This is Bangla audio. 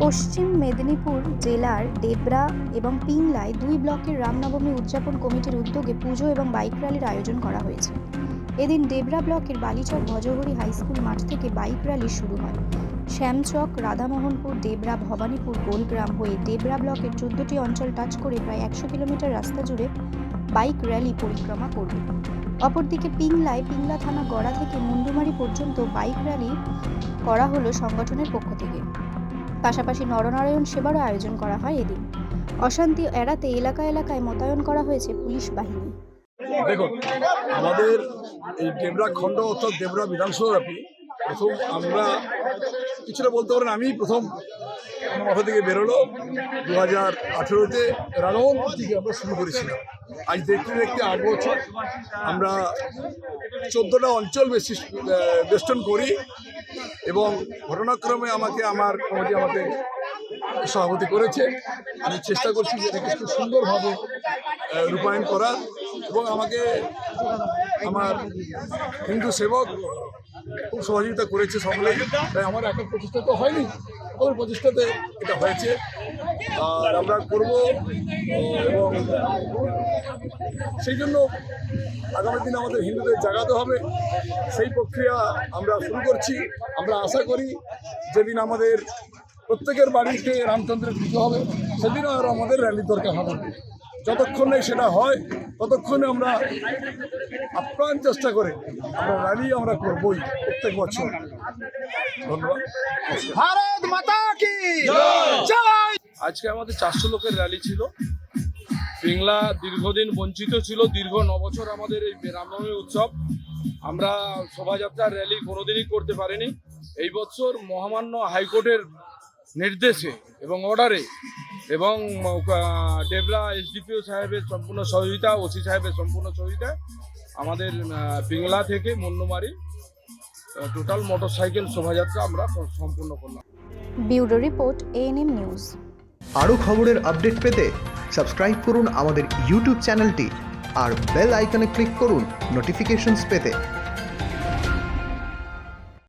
পশ্চিম মেদিনীপুর জেলার ডেবরা এবং পিংলায় দুই ব্লকের রামনবমী উদযাপন কমিটির উদ্যোগে পুজো এবং বাইক র্যালির আয়োজন করা হয়েছে। এদিন ডেবরা ব্লকের বালিচক ভজহরি হাই স্কুল মাঠ থেকে বাইক র্যালি শুরু হয়। শ্যামচক, রাধামোহনপুর ডেবরা ভবানীপুর, গোলগ্রাম হয়ে ডেবরা ব্লকের চোদ্দটি অঞ্চল টাচ করে প্রায় একশো কিলোমিটার রাস্তা জুড়ে বাইক র্যালি পরিক্রমা করবে। অপরদিকে পিংলায় পিংলা থানা গড়া থেকে মুন্ডুমারি পর্যন্ত বাইক র্যালি করা হলো সংগঠনের পক্ষ থেকে। পাশাপাশি নরনারায়ণ সেবারও আয়োজন করা হয় এদিন। অশান্তি এড়াতে এলাকা এলাকায় মোতায়েন করা হয়েছে পুলিশ বাহিনী। দেখুন, আমাদের এই দেবরা খণ্ড অর্থাৎ দেবরা বিধানসভা ব্যাপী প্রথম আমরা কিছুটা বলতে পারেন আমি প্রথম মাথা থেকে বেরোলো। দু হাজার আঠেরোতে রানমন্দির থেকে আমরা শুরু করেছিলাম। আজ দেখতে দেখতে আট বছর। আমরা চোদ্দোটা অঞ্চল বেশি বেষ্টন করি। এবং ঘটনাক্রমে আমাকে আমার কমিটি আমাকে সভাপতি করেছে। আমি চেষ্টা করছি যে এটাকে খুব সুন্দরভাবে রূপায়ণ করা এবং আমাকে আমার হিন্দু সেবক খুব সহযোগিতা করেছে সকলে। তাই আমার একক প্রচেষ্টা তো হয়নি ওদের প্রচেষ্টাতে এটা হয়েছে। আর আমরা করব, এবং সেই জন্য আগামী দিনে আমাদের হিন্দুদের জাগাতে হবে। সেই প্রক্রিয়া আমরা শুরু করছি। আমরা আশা করি যেদিন আমাদের প্রত্যেকের বাড়িতে রামচন্দ্রের পুজো হবে, সেদিনও আর আমাদের র্যালির দরকার হবে। যতক্ষণে সেটা হয় ততক্ষণে আমরা আপ্রাণ চেষ্টা করে আমরা র্যালি আমরা করবই প্রত্যেক বছর। ধন্যবাদ। ভারত মাতা কি? আজকে আমাদের চারশো লোকের র্যালি ছিল। পিংলা দীর্ঘদিন বঞ্চিত ছিল দীর্ঘ ন বছর আমাদের এই রামনবমী উৎসব। আমরা শোভাযাত্রার র্যালি কোনোদিনই করতে পারিনি। এই বছর মহামান্য হাইকোর্টের নির্দেশে এবং অর্ডারে এবং ডেবরা এসডিপিও সাহেবের সম্পূর্ণ সহযোগিতা ওসি সাহেবের সম্পূর্ণ সহযোগিতা আমাদের পিংলা থেকে মন্যমারি টোটাল মোটর সাইকেল শোভাযাত্রা আমরা সম্পূর্ণ করলাম। Bureau report ANM news. আরও খবরের আপডেট পেতে সাবস্ক্রাইব করুন আমাদের ইউটিউব চ্যানেলটি আর বেল আইকনে ক্লিক করুন নোটিফিকেশনস পেতে।